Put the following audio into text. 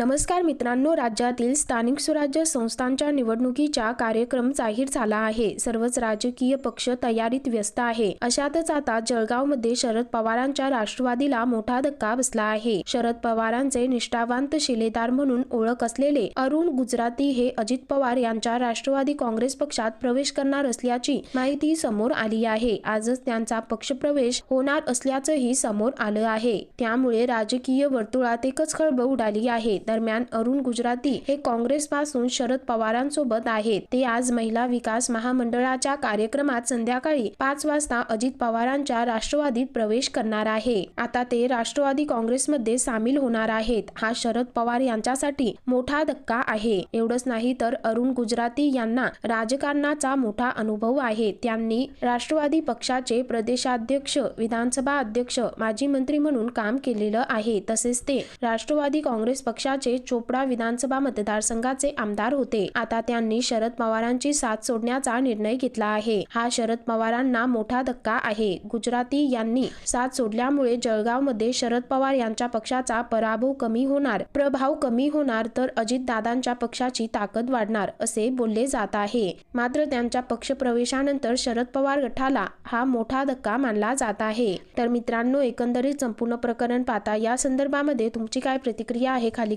नमस्कार मित्रांनो राज्यातील स्थानिक स्वराज्य संस्थांच्या निवडणुकीचा कार्यक्रम जाहीर झाला आहे. सर्वच राजकीय पक्ष तयारीत व्यस्त आहे. अशातच आता जळगावमध्ये शरद पवारांच्या राष्ट्रवादीला मोठा धक्का बसला आहे. शरद पवारांचे निष्ठावंत शिलेदार म्हणून ओळख असलेले अरुण गुजराती हे अजित पवार यांच्या राष्ट्रवादी काँग्रेस पक्षात प्रवेश करणार असल्याची माहिती समोर आली आहे. आजच त्यांचा पक्षप्रवेश होणार असल्याचंही समोर आलं आहे. त्यामुळे राजकीय वर्तुळात एकच खळबळ उडाली आहे. दरम्यान अरुण गुजराती हे काँग्रेस पासून शरद पवारांसोबत आहेत. ते आज महिला विकास महामंडळाच्या कार्यक्रमात संध्याकाळी पाच वाजता अजित पवारांच्या राष्ट्रवादीत प्रवेश करणार आहे. आता ते राष्ट्रवादी काँग्रेसमध्ये सामील होणार आहेत. हा शरद पवार यांच्यासाठी मोठा धक्का आहे. एवढंच नाही तर अरुण गुजराती यांना राजकारणाचा मोठा अनुभव आहे. त्यांनी राष्ट्रवादी पक्षाचे प्रदेशाध्यक्ष विधानसभा अध्यक्ष माजी मंत्री म्हणून काम केलेलं आहे. तसेच ते राष्ट्रवादी काँग्रेस पक्षाचे चोपडा विधानसभा मतदारसंघाचे आमदार होते. आता त्यांनी शरद पवारांची साथ सोडण्याचा निर्णय घेतला आहे. हा शरद पवारांना मोठा धक्का आहे. गुजराती यांनी साथ सोडल्यामुळे जळगावमध्ये शरद पवार यांच्या पक्षाचा पराभव कमी होणार प्रभाव कमी होणार तर अजितदादांच्या पक्षाची ताकद वाढणार असे बोलले जात आहे. मात्र त्यांच्या पक्षप्रवेशानंतर शरद पवार गटाला हा मोठा धक्का मानला जात आहे. तर मित्रांनो एकंदरीत संपूर्ण प्रकरण पाहता या संदर्भामध्ये तुमची काय प्रतिक्रिया आहे खाली